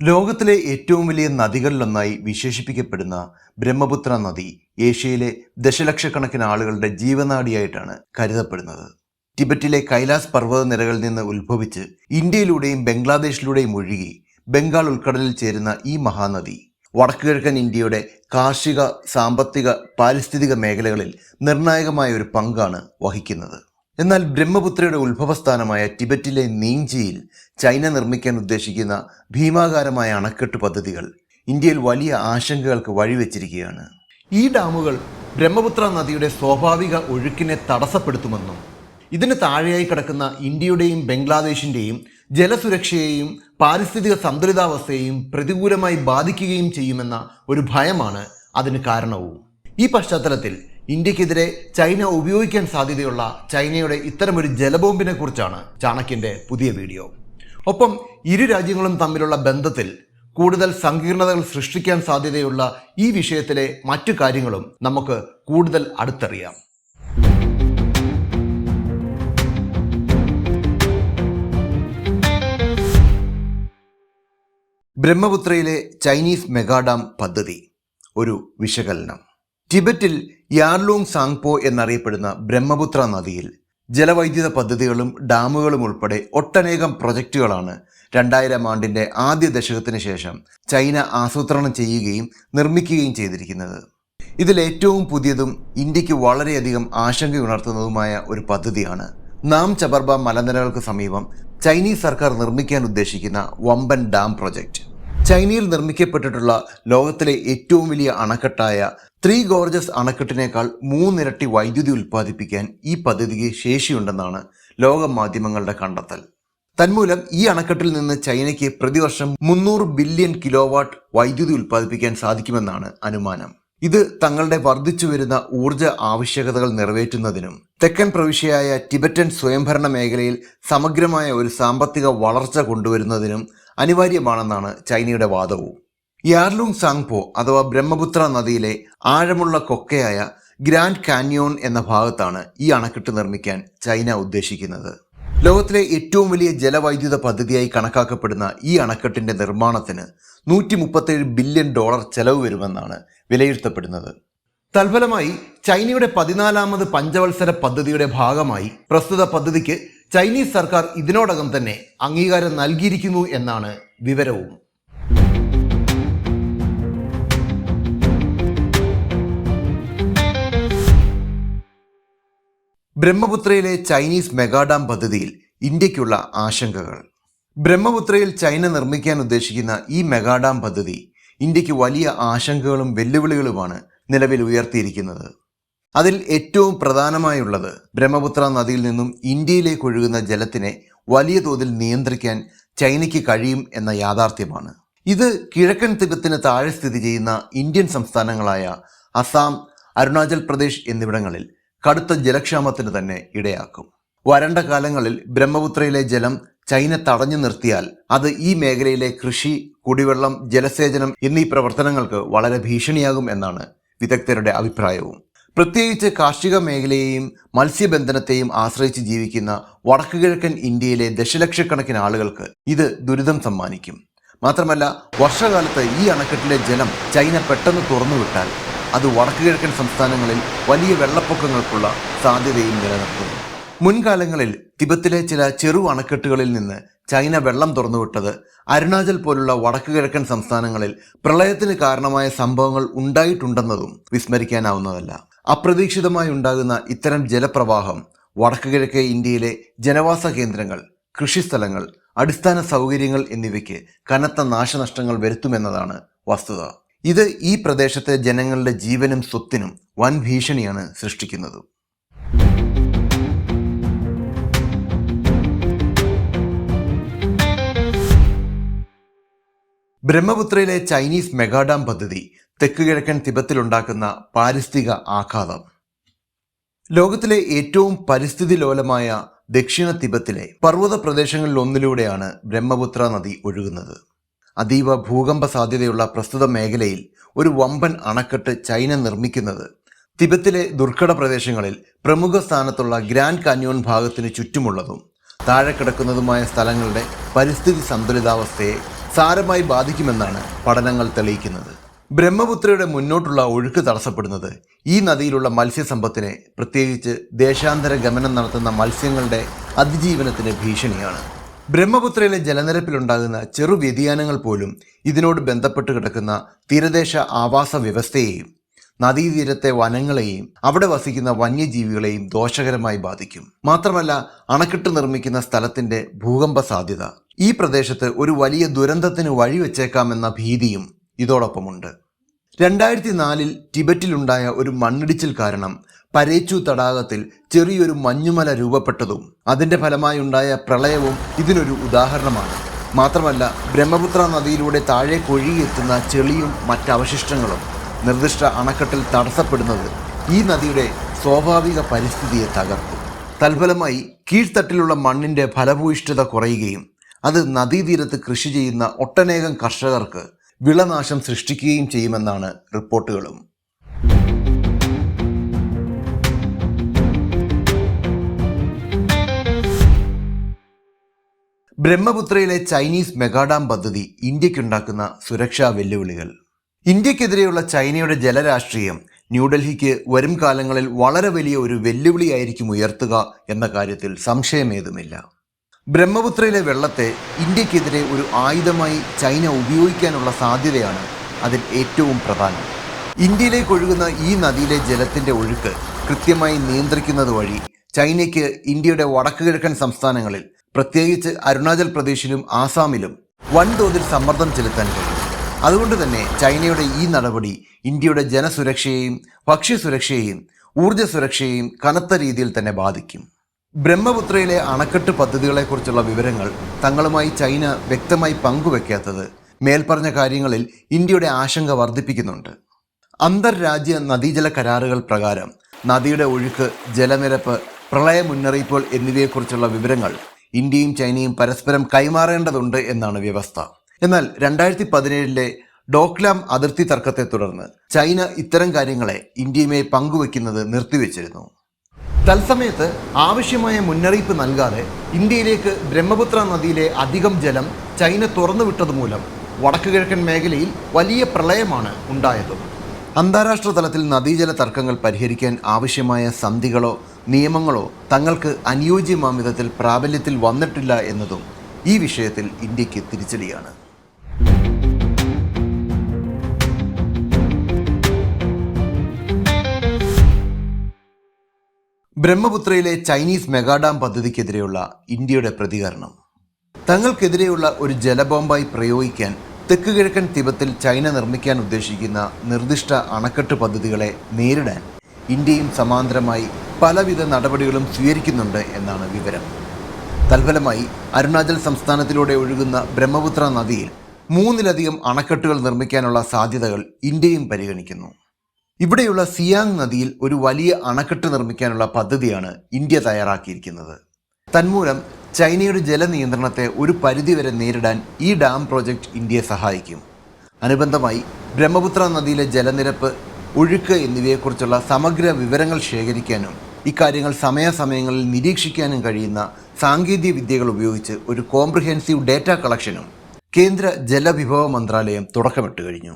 ലോകത്തിലെ ഏറ്റവും വലിയ നദികളിലൊന്നായി വിശേഷിപ്പിക്കപ്പെടുന്ന ബ്രഹ്മപുത്ര നദി ഏഷ്യയിലെ ദശലക്ഷക്കണക്കിന് ആളുകളുടെ ജീവനാഡിയായിട്ടാണ് കരുതപ്പെടുന്നത്. ടിബറ്റിലെ കൈലാസ് പർവത നിരകളിൽ നിന്ന് ഉത്ഭവിച്ച് ഇന്ത്യയിലൂടെയും ബംഗ്ലാദേശിലൂടെയും ഒഴുകി ബംഗാൾ ഉൾക്കടലിൽ ചേരുന്ന ഈ മഹാനദി വടക്കുകിഴക്കൻ ഇന്ത്യയുടെ കാർഷിക സാമ്പത്തിക പാരിസ്ഥിതിക മേഖലകളിൽ നിർണായകമായ ഒരു പങ്കാണ് വഹിക്കുന്നത്. എന്നാൽ ബ്രഹ്മപുത്രയുടെ ഉത്ഭവസ്ഥാനമായ ടിബറ്റിലെ നീങ്ജിയിൽ ചൈന നിർമ്മിക്കാൻ ഉദ്ദേശിക്കുന്ന ഭീമാകാരമായ അണക്കെട്ട് പദ്ധതികൾ ഇന്ത്യയിൽ വലിയ ആശങ്കകൾക്ക് വഴിവെച്ചിരിക്കുകയാണ്. ഈ ഡാമുകൾ ബ്രഹ്മപുത്ര നദിയുടെ സ്വാഭാവിക ഒഴുക്കിനെ തടസ്സപ്പെടുത്തുമെന്നും ഇതിന് താഴെയായി കിടക്കുന്ന ഇന്ത്യയുടെയും ബംഗ്ലാദേശിന്റെയും ജലസുരക്ഷയെയും പാരിസ്ഥിതിക സന്തുലിതാവസ്ഥയെയും പ്രതികൂലമായി ബാധിക്കുകയും ചെയ്യുമെന്ന ഒരു ഭയമാണ് അതിന് കാരണവും. ഈ പശ്ചാത്തലത്തിൽ ഇന്ത്യക്കെതിരെ ചൈന ഉപയോഗിക്കാൻ സാധ്യതയുള്ള ചൈനയുടെ ഇത്തരമൊരു ജലബോംബിനെ കുറിച്ചാണ് ചാണക്യന്റെ പുതിയ വീഡിയോ. ഒപ്പം ഇരു രാജ്യങ്ങളും തമ്മിലുള്ള ബന്ധത്തിൽ കൂടുതൽ സങ്കീർണതകൾ സൃഷ്ടിക്കാൻ സാധ്യതയുള്ള ഈ വിഷയത്തിലെ മറ്റു കാര്യങ്ങളും നമുക്ക് കൂടുതൽ അടുത്തറിയാം. ബ്രഹ്മപുത്രയിലെ ചൈനീസ് മെഗാഡാം പദ്ധതി ഒരു വിശകലനം. ടിബറ്റിൽ യാർലൂങ് സാങ്പോ എന്നറിയപ്പെടുന്ന ബ്രഹ്മപുത്ര നദിയിൽ ജലവൈദ്യുത പദ്ധതികളും ഡാമുകളും ഉൾപ്പെടെ ഒട്ടനേകം പ്രൊജക്റ്റുകളാണ് രണ്ടായിരം ആണ്ടിന്റെ ആദ്യ ദശകത്തിന് ശേഷം ചൈന ആസൂത്രണം ചെയ്യുകയും നിർമ്മിക്കുകയും ചെയ്തിരിക്കുന്നത്. ഇതിൽ ഏറ്റവും പുതിയതും ഇന്ത്യയ്ക്ക് വളരെയധികം ആശങ്കയുണർത്തുന്നതുമായ ഒരു പദ്ധതിയാണ്. നാം ചബർബ മലനിരകൾക്ക് സമീപം ചൈനീസ് സർക്കാർ നിർമ്മിക്കാൻ ഉദ്ദേശിക്കുന്ന വമ്പൻ ഡാം പ്രൊജക്റ്റ് ചൈനയിൽ നിർമ്മിക്കപ്പെട്ടിട്ടുള്ള ലോകത്തിലെ ഏറ്റവും വലിയ അണക്കെട്ടായ ത്രീ ഗോർജസ് അണക്കെട്ടിനേക്കാൾ മൂന്നിരട്ടി വൈദ്യുതി ഉൽപ്പാദിപ്പിക്കാൻ ഈ പദ്ധതിക്ക് ശേഷിയുണ്ടെന്നാണ് ലോക മാധ്യമങ്ങളുടെ കണ്ടെത്തൽ. തന്മൂലം ഈ അണക്കെട്ടിൽ നിന്ന് ചൈനയ്ക്ക് പ്രതിവർഷം മുന്നൂറ് ബില്യൺ കിലോവാട്ട് വൈദ്യുതി ഉൽപ്പാദിപ്പിക്കാൻ സാധിക്കുമെന്നാണ് അനുമാനം. ഇത് തങ്ങളുടെ വർദ്ധിച്ചു വരുന്ന ഊർജ ആവശ്യകതകൾ നിറവേറ്റുന്നതിനും തെക്കൻ പ്രവിശ്യയായ ടിബറ്റൻ സ്വയംഭരണ മേഖലയിൽ സമഗ്രമായ ഒരു സാമ്പത്തിക വളർച്ച കൊണ്ടുവരുന്നതിനും അനിവാര്യമാണെന്നാണ് ചൈനയുടെ വാദവും. യാർലുങ് സാങ്പോ അഥവാ ബ്രഹ്മപുത്ര നദിയിലെ ആഴമുള്ള കൊക്കയായ ഗ്രാൻഡ് കാന്യോൺ എന്ന ഭാഗത്താണ് ഈ അണക്കെട്ട് നിർമ്മിക്കാൻ ചൈന ഉദ്ദേശിക്കുന്നത്. ലോകത്തിലെ ഏറ്റവും വലിയ ജലവൈദ്യുത പദ്ധതിയായി കണക്കാക്കപ്പെടുന്ന ഈ അണക്കെട്ടിന്റെ നിർമ്മാണത്തിന് നൂറ്റി മുപ്പത്തേഴ് ബില്യൺ ഡോളർ ചെലവ് വരുമെന്നാണ് വിലയിരുത്തപ്പെടുന്നത്. തൽഫലമായി ചൈനയുടെ പതിനാലാമത് പഞ്ചവത്സര പദ്ധതിയുടെ ഭാഗമായി പ്രസ്തുത പദ്ധതിക്ക് ചൈനീസ് സർക്കാർ ഇതിനോടകം തന്നെ അംഗീകാരം നൽകിയിരിക്കുന്നു എന്നാണ് വിവരവും. ബ്രഹ്മപുത്രയിലെ ചൈനീസ് മെഗാഡാം പദ്ധതിയിൽ ഇന്ത്യയ്ക്കുള്ള ആശങ്കകൾ. ബ്രഹ്മപുത്രയിൽ ചൈന നിർമ്മിക്കാൻ ഉദ്ദേശിക്കുന്ന ഈ മെഗാഡാം പദ്ധതി ഇന്ത്യയ്ക്ക് വലിയ ആശങ്കകളും വെല്ലുവിളികളുമാണ് നിലവിൽ ഉയർത്തിയിരിക്കുന്നത്. അതിൽ ഏറ്റവും പ്രധാനമായുള്ളത് ബ്രഹ്മപുത്ര നദിയിൽ നിന്നും ഇന്ത്യയിലേക്ക് ഒഴുകുന്ന ജലത്തിനെ വലിയ തോതിൽ നിയന്ത്രിക്കാൻ ചൈനയ്ക്ക് കഴിയും എന്ന യാഥാർത്ഥ്യമാണ്. ഇത് കിഴക്കൻ തിബത്തിന് താഴെ സ്ഥിതി ചെയ്യുന്ന ഇന്ത്യൻ സംസ്ഥാനങ്ങളായ അസാം അരുണാചൽ പ്രദേശ് എന്നിവിടങ്ങളിൽ കടുത്ത ജലക്ഷാമത്തിന് തന്നെ ഇടയാക്കും. വരണ്ട കാലങ്ങളിൽ ബ്രഹ്മപുത്രയിലെ ജലം ചൈന തടഞ്ഞു നിർത്തിയാൽ അത് ഈ മേഖലയിലെ കൃഷി കുടിവെള്ളം ജലസേചനം എന്നീ പ്രവർത്തനങ്ങൾക്ക് വളരെ ഭീഷണിയാകും എന്നാണ് വിദഗ്ധരുടെ അഭിപ്രായവും. പ്രത്യേകിച്ച് കാർഷിക മേഖലയെയും മത്സ്യബന്ധനത്തെയും ആശ്രയിച്ച് ജീവിക്കുന്ന വടക്കുകിഴക്കൻ ഇന്ത്യയിലെ ദശലക്ഷക്കണക്കിന് ആളുകൾക്ക് ഇത് ദുരിതം സമ്മാനിക്കും. മാത്രമല്ല വർഷകാലത്ത് ഈ അണക്കെട്ടിലെ ജലം ചൈന പെട്ടെന്ന് തുറന്നുവിട്ടാൽ അത് വടക്കുകിഴക്കൻ സംസ്ഥാനങ്ങളിൽ വലിയ വെള്ളപ്പൊക്കങ്ങൾക്കുള്ള സാധ്യതയും നിലനിർത്തുന്നു മുൻകാലങ്ങളിൽ തിബത്തിലെ ചില ചെറു അണക്കെട്ടുകളിൽ നിന്ന് ചൈന വെള്ളം തുറന്നുവിട്ടത് അരുണാചൽ പോലുള്ള വടക്കുകിഴക്കൻ സംസ്ഥാനങ്ങളിൽ പ്രളയത്തിന് കാരണമായ സംഭവങ്ങൾ ഉണ്ടായിട്ടുണ്ടെന്നതും വിസ്മരിക്കാനാവുന്നതല്ല. അപ്രതീക്ഷിതമായി ഉണ്ടാകുന്ന ഇത്തരം ജലപ്രവാഹം വടക്കുകിഴക്കേ ഇന്ത്യയിലെ ജനവാസ കേന്ദ്രങ്ങൾ കൃഷിസ്ഥലങ്ങൾ അടിസ്ഥാന സൗകര്യങ്ങൾ എന്നിവയ്ക്ക് കനത്ത നാശനഷ്ടങ്ങൾ വരുത്തുമെന്നതാണ് വസ്തുത. ഇത് ഈ പ്രദേശത്തെ ജനങ്ങളുടെ ജീവനും സ്വത്തിനും വൻ ഭീഷണിയാണ് സൃഷ്ടിക്കുന്നത്. ബ്രഹ്മപുത്രയിലെ ചൈനീസ് മെഗാഡാം പദ്ധതി തെക്ക് കിഴക്കൻ തിബത്തിലുണ്ടാക്കുന്ന പാരിസ്ഥിതിക ആഘാതം. ലോകത്തിലെ ഏറ്റവും പരിസ്ഥിതി ലോലമായ ദക്ഷിണ തിബത്തിലെ പർവത പ്രദേശങ്ങളിൽ ഒന്നിലൂടെയാണ് ബ്രഹ്മപുത്ര നദി ഒഴുകുന്നത്. അതീവ ഭൂകമ്പ സാധ്യതയുള്ള പ്രസ്തുത മേഖലയിൽ ഒരു വമ്പൻ അണക്കെട്ട് ചൈന നിർമ്മിക്കുന്നത് തിബത്തിലെ ദുർഘട പ്രദേശങ്ങളിൽ പ്രമുഖ സ്ഥാനത്തുള്ള ഗ്രാൻഡ് കാന്യോൺ ഭാഗത്തിന് ചുറ്റുമുള്ളതും താഴെ കിടക്കുന്നതുമായ സ്ഥലങ്ങളുടെ പരിസ്ഥിതി സന്തുലിതാവസ്ഥയെ സാരമായി ബാധിക്കുമെന്നാണ് പഠനങ്ങൾ തെളിയിക്കുന്നത്. ബ്രഹ്മപുത്രയുടെ മുന്നോട്ടുള്ള ഒഴുക്ക് തടസ്സപ്പെടുന്നത് ഈ നദിയിലുള്ള മത്സ്യസമ്പത്തിനെ പ്രത്യേകിച്ച് ദേശാന്തര ഗമനം നടത്തുന്ന മത്സ്യങ്ങളുടെ അതിജീവനത്തിന് ഭീഷണിയാണ്. ബ്രഹ്മപുത്രയിലെ ജലനിരപ്പിലുണ്ടാകുന്ന ചെറു വ്യതിയാനങ്ങൾ പോലും ഇതിനോട് ബന്ധപ്പെട്ട് കിടക്കുന്ന തീരദേശ ആവാസ വ്യവസ്ഥയെയും നദീതീരത്തെ വനങ്ങളെയും അവിടെ വസിക്കുന്ന വന്യജീവികളെയും ദോഷകരമായി ബാധിക്കും. മാത്രമല്ല അണക്കെട്ട് നിർമ്മിക്കുന്ന സ്ഥലത്തിന്റെ ഭൂകമ്പ സാധ്യത ഈ പ്രദേശത്ത് ഒരു വലിയ ദുരന്തത്തിന് വഴിവെച്ചേക്കാമെന്ന ഭീതിയും ഇതോടൊപ്പമുണ്ട്. രണ്ടായിരത്തി നാലിൽ ടിബറ്റിലുണ്ടായ ഒരു മണ്ണിടിച്ചിൽ കാരണം പരേച്ചു തടാകത്തിൽ ചെറിയൊരു മഞ്ഞുമല രൂപപ്പെട്ടതും അതിന്റെ ഫലമായുണ്ടായ പ്രളയവും ഇതിനൊരു ഉദാഹരണമാണ്. മാത്രമല്ല ബ്രഹ്മപുത്ര നദിയിലൂടെ താഴെ കൊഴിയെത്തുന്ന ചെളിയും മറ്റവശിഷ്ടങ്ങളും നിർദ്ദിഷ്ട അണക്കെട്ടിൽ തടസ്സപ്പെടുന്നത് ഈ നദിയുടെ സ്വാഭാവിക പരിസ്ഥിതിയെ തകർത്തു. തൽഫലമായി കീഴ്ത്തട്ടിലുള്ള മണ്ണിന്റെ ഫലഭൂയിഷ്ഠത കുറയുകയും അത് നദീതീരത്ത് കൃഷി ചെയ്യുന്ന ഒട്ടനേകം കർഷകർക്ക് വിളനാശം സൃഷ്ടിക്കുകയും ചെയ്യുമെന്നാണ് റിപ്പോർട്ടുകളും. ബ്രഹ്മപുത്രയിലെ ചൈനീസ് മെഗാഡാം പദ്ധതി ഇന്ത്യക്കുണ്ടാക്കുന്ന സുരക്ഷാ വെല്ലുവിളികൾ. ഇന്ത്യക്കെതിരെയുള്ള ചൈനയുടെ ജലരാഷ്ട്രീയം ന്യൂഡൽഹിക്ക് വരും കാലങ്ങളിൽ വളരെ വലിയ ഒരു വെല്ലുവിളിയായിരിക്കും ഉയർത്തുക എന്ന കാര്യത്തിൽ സംശയമേതുമില്ല. ബ്രഹ്മപുത്രയിലെ വെള്ളത്തെ ഇന്ത്യക്കെതിരെ ഒരു ആയുധമായി ചൈന ഉപയോഗിക്കാനുള്ള സാധ്യതയാണ് അതിൽ ഏറ്റവും പ്രധാനം. ഇന്ത്യയിലേക്ക് ഒഴുകുന്ന ഈ നദിയിലെ ജലത്തിന്റെ ഒഴുക്ക് കൃത്യമായി നിയന്ത്രിക്കുന്നത് വഴി ചൈനയ്ക്ക് ഇന്ത്യയുടെ വടക്കുകിഴക്കൻ സംസ്ഥാനങ്ങളിൽ പ്രത്യേകിച്ച് അരുണാചൽ പ്രദേശിലും ആസാമിലും വൻതോതിൽ സമ്മർദ്ദം ചെലുത്താൻ കഴിയും. അതുകൊണ്ട് തന്നെ ചൈനയുടെ ഈ നടപടി ഇന്ത്യയുടെ ജനസുരക്ഷയെയും ഭക്ഷ്യസുരക്ഷയെയും ഊർജ സുരക്ഷയെയും കനത്ത രീതിയിൽ തന്നെ ബാധിക്കും. ബ്രഹ്മപുത്രയിലെ അണക്കെട്ട് പദ്ധതികളെക്കുറിച്ചുള്ള വിവരങ്ങൾ തങ്ങളുമായി ചൈന വ്യക്തമായി പങ്കുവെക്കാത്തത് മേൽപ്പറഞ്ഞ കാര്യങ്ങളിൽ ഇന്ത്യയുടെ ആശങ്ക വർദ്ധിപ്പിക്കുന്നുണ്ട്. അന്തർരാജ്യ നദീജല കരാറുകൾ പ്രകാരം നദിയുടെ ഒഴുക്ക് ജലനിരപ്പ് പ്രളയ മുന്നറിയിപ്പുകൾ എന്നിവയെക്കുറിച്ചുള്ള വിവരങ്ങൾ ഇന്ത്യയും ചൈനയും പരസ്പരം കൈമാറേണ്ടതുണ്ട് എന്നാണ് വ്യവസ്ഥ. എന്നാൽ രണ്ടായിരത്തി പതിനേഴിലെ ഡോക്ലാം അതിർത്തി തർക്കത്തെ തുടർന്ന് ചൈന ഇത്തരം കാര്യങ്ങളെ ഇന്ത്യയുമായി പങ്കുവെക്കുന്നത് നിർത്തിവെച്ചിരുന്നു. തത്സമയത്ത് ആവശ്യമായ മുന്നറിയിപ്പ് നൽകാതെ ഇന്ത്യയിലേക്ക് ബ്രഹ്മപുത്ര നദിയിലെ അധികം ജലം ചൈന തുറന്നുവിട്ടതുമൂലം വടക്കു കിഴക്കൻ മേഖലയിൽ വലിയ പ്രളയമാണ് ഉണ്ടായത്. അന്താരാഷ്ട്ര തലത്തിൽ നദീജല തർക്കങ്ങൾ പരിഹരിക്കാൻ ആവശ്യമായ സന്ധികളോ നിയമങ്ങളോ തങ്ങൾക്ക് അനുയോജ്യമാം വിധത്തിൽ പ്രാബല്യത്തിൽ വന്നിട്ടില്ല എന്നതും ഈ വിഷയത്തിൽ ഇന്ത്യയ്ക്ക് തിരിച്ചടിയാണ്. ബ്രഹ്മപുത്രയിലെ ചൈനീസ് മെഗാഡാം പദ്ധതിക്കെതിരെയുള്ള ഇന്ത്യയുടെ പ്രതികരണം. തങ്ങൾക്കെതിരെയുള്ള ഒരു ജലബോംബായി പ്രയോഗിക്കാൻ തെക്ക് കിഴക്കൻ തിബത്തിൽ ചൈന നിർമ്മിക്കാൻ ഉദ്ദേശിക്കുന്ന നിർദ്ദിഷ്ട അണക്കെട്ട് പദ്ധതികളെ നേരിടാൻ ഇന്ത്യയും സമാന്തരമായി പലവിധ നടപടികളും സ്വീകരിക്കുന്നുണ്ട് എന്നാണ് വിവരം. തൽഫലമായി അരുണാചൽ സംസ്ഥാനത്തിലൂടെ ഒഴുകുന്ന ബ്രഹ്മപുത്ര നദിയിൽ മൂന്നിലധികം അണക്കെട്ടുകൾ നിർമ്മിക്കാനുള്ള സാധ്യതകൾ ഇന്ത്യയും പരിഗണിക്കുന്നു. ഇവിടെയുള്ള സിയാങ് നദിയിൽ ഒരു വലിയ അണക്കെട്ട് നിർമ്മിക്കാനുള്ള പദ്ധതിയാണ് ഇന്ത്യ തയ്യാറാക്കിയിരിക്കുന്നത്. തന്മൂലം ചൈനയുടെ ജലനിയന്ത്രണത്തെ ഒരു പരിധിവരെ നേരിടാൻ ഈ ഡാം പ്രോജക്റ്റ് ഇന്ത്യയെ സഹായിക്കും. അനുബന്ധമായി ബ്രഹ്മപുത്ര നദിയിലെ ജലനിരപ്പ് ഒഴുക്ക് എന്നിവയെക്കുറിച്ചുള്ള സമഗ്ര വിവരങ്ങൾ ശേഖരിക്കാനും ഇക്കാര്യങ്ങൾ സമയാസമയങ്ങളിൽ നിരീക്ഷിക്കാനും കഴിയുന്ന സാങ്കേതിക വിദ്യകൾ ഉപയോഗിച്ച് ഒരു കോംപ്രിഹെൻസീവ് ഡാറ്റ കളക്ഷനും കേന്ദ്ര ജലവിഭവ മന്ത്രാലയം തുടക്കമിട്ട് കഴിഞ്ഞു.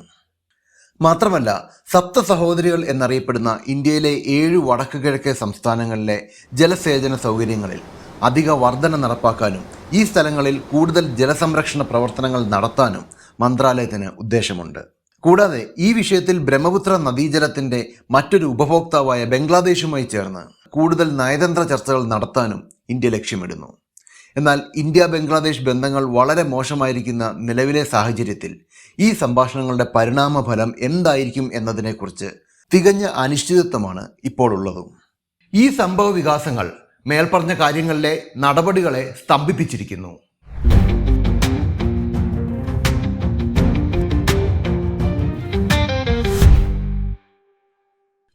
മാത്രമല്ല സപ്ത സഹോദരികൾ എന്നറിയപ്പെടുന്ന ഇന്ത്യയിലെ ഏഴ് വടക്കു കിഴക്കേ സംസ്ഥാനങ്ങളിലെ ജലസേചന സൗകര്യങ്ങളിൽ അധിക വർധന നടപ്പാക്കാനും ഈ സ്ഥലങ്ങളിൽ കൂടുതൽ ജലസംരക്ഷണ പ്രവർത്തനങ്ങൾ നടത്താനും മന്ത്രാലയത്തിന് ഉദ്ദേശമുണ്ട്. കൂടാതെ ഈ വിഷയത്തിൽ ബ്രഹ്മപുത്ര നദീജലത്തിന്റെ മറ്റൊരു ഉപഭോക്താവായ ബംഗ്ലാദേശുമായി ചേർന്ന് കൂടുതൽ നയതന്ത്ര ചർച്ചകൾ നടത്താനും ഇന്ത്യ ലക്ഷ്യമിടുന്നു. എന്നാൽ ഇന്ത്യ ബംഗ്ലാദേശ് ബന്ധങ്ങൾ വളരെ മോശമായിരിക്കുന്ന നിലവിലെ സാഹചര്യത്തിൽ ഈ സംഭാഷണങ്ങളുടെ പരിണാമഫലം എന്തായിരിക്കും എന്നതിനെക്കുറിച്ച് തികഞ്ഞ അനിശ്ചിതത്വമാണ് ഇപ്പോൾ ഈ സംഭവ വികാസങ്ങൾ മേൽപ്പറഞ്ഞ കാര്യങ്ങളിലെ നടപടികളെ സ്തംഭിപ്പിച്ചിരിക്കുന്നു.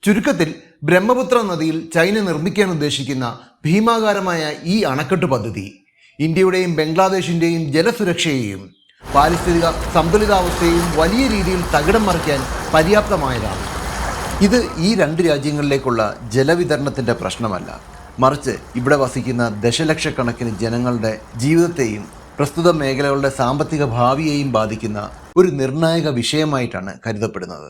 ചുരുക്കത്തിൽ ബ്രഹ്മപുത്ര നദിയിൽ ചൈന നിർമ്മിക്കാൻ ഉദ്ദേശിക്കുന്ന ഭീമാകാരമായ ഈ അണക്കെട്ട് പദ്ധതി ഇന്ത്യയുടെയും ബംഗ്ലാദേശിന്റെയും ജലസുരക്ഷയെയും പാരിസ്ഥിതിക സന്തുലിതാവസ്ഥയെയും വലിയ രീതിയിൽ തകിടം മറിക്കാൻ പര്യാപ്തമായതാണ്. ഇത് ഈ രണ്ട് രാജ്യങ്ങളിലേക്കുള്ള ജലവിതരണത്തിന്റെ പ്രശ്നമല്ല. മറിച്ച് ഇവിടെ വസിക്കുന്ന ദശലക്ഷക്കണക്കിന് ജനങ്ങളുടെ ജീവിതത്തെയും പ്രസ്തുത മേഖലകളുടെ സാമ്പത്തിക ഭാവിയെയും ബാധിക്കുന്ന ഒരു നിർണായക വിഷയമായിട്ടാണ് കരുതപ്പെടുന്നത്.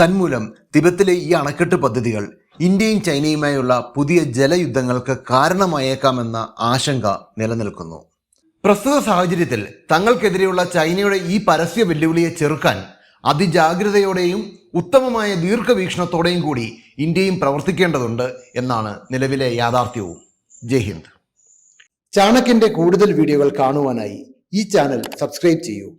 തന്മൂലം തിബത്തിലെ ഈ അണക്കെട്ട് പദ്ധതികൾ ഇന്ത്യയും ചൈനയുമായുള്ള പുതിയ ജലയുദ്ധങ്ങൾക്ക് കാരണമായേക്കാമെന്ന ആശങ്ക നിലനിൽക്കുന്നു. പ്രസ്തുത സാഹചര്യത്തിൽ തങ്ങൾക്കെതിരെയുള്ള ചൈനയുടെ ഈ പരസ്യ വെല്ലുവിളിയെ ചെറുക്കാൻ അതിജാഗ്രതയോടെയും ഉത്തമമായ ദീർഘവീക്ഷണത്തോടെയും കൂടി ഇന്ത്യയും പ്രവർത്തിക്കേണ്ടതുണ്ട് എന്നാണ് നിലവിലെ യാഥാർത്ഥ്യവും. ജയ് ഹിന്ദ്. ചാണക്യന്റെ കൂടുതൽ വീഡിയോകൾ കാണുവാനായി ഈ ചാനൽ സബ്സ്ക്രൈബ് ചെയ്യൂ.